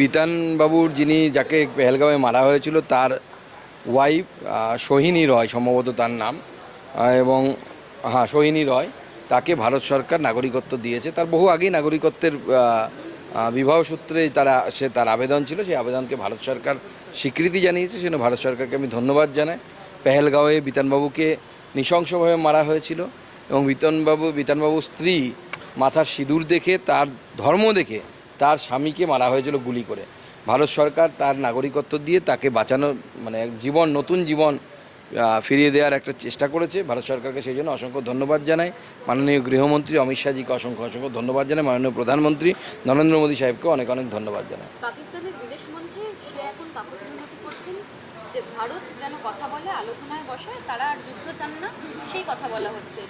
বিতান বাবুর যিনি যাকে পেহেলগাঁওয়ে মারা হয়েছিল, তার ওয়াইফ সোহিনী রয় সম্ভবত তার নাম এবং হ্যাঁ সোহিনী রয়, তাকে ভারত সরকার নাগরিকত্ব দিয়েছে। তার বহু আগেই নাগরিকত্বের বিবাহ সূত্রে তারা, সে তার আবেদন ছিল। সেই আবেদনকে ভারত সরকার স্বীকৃতি জানিয়েছে। সেজন্য ভারত সরকারকে আমি ধন্যবাদ জানাই। পেহেলগাঁওয়ে বিতানবাবুকে নৃশংসভাবে মারা হয়েছিল এবং বিতানবাবু বিতানবাবুর স্ত্রী মাথার সিঁদুর দেখে, তার ধর্ম দেখে তার স্বামীকে মারা হয়েছিল গুলি করে। ভারত সরকার তার নাগরিকত্ব দিয়ে তাকে বাঁচানো মানে জীবন, নতুন জীবন ফিরিয়ে দেওয়ার একটা চেষ্টা করেছে। ভারত সরকারকে সেই জন্য অসংখ্য ধন্যবাদ জানাই। মাননীয় গৃহমন্ত্রী অমিত শাহজিকে অসংখ্য অসংখ্য ধন্যবাদ জানাই। মাননীয় প্রধানমন্ত্রী নরেন্দ্র মোদী সাহেবকে অনেক অনেক ধন্যবাদ জানাই। পাকিস্তানের বিদেশ মন্ত্রী সে এখন করছেন যে ভারত যেন কথা বলে, আলোচনায় বসে তারা আর যুদ্ধ চান না, সেই কথা বলা হচ্ছে।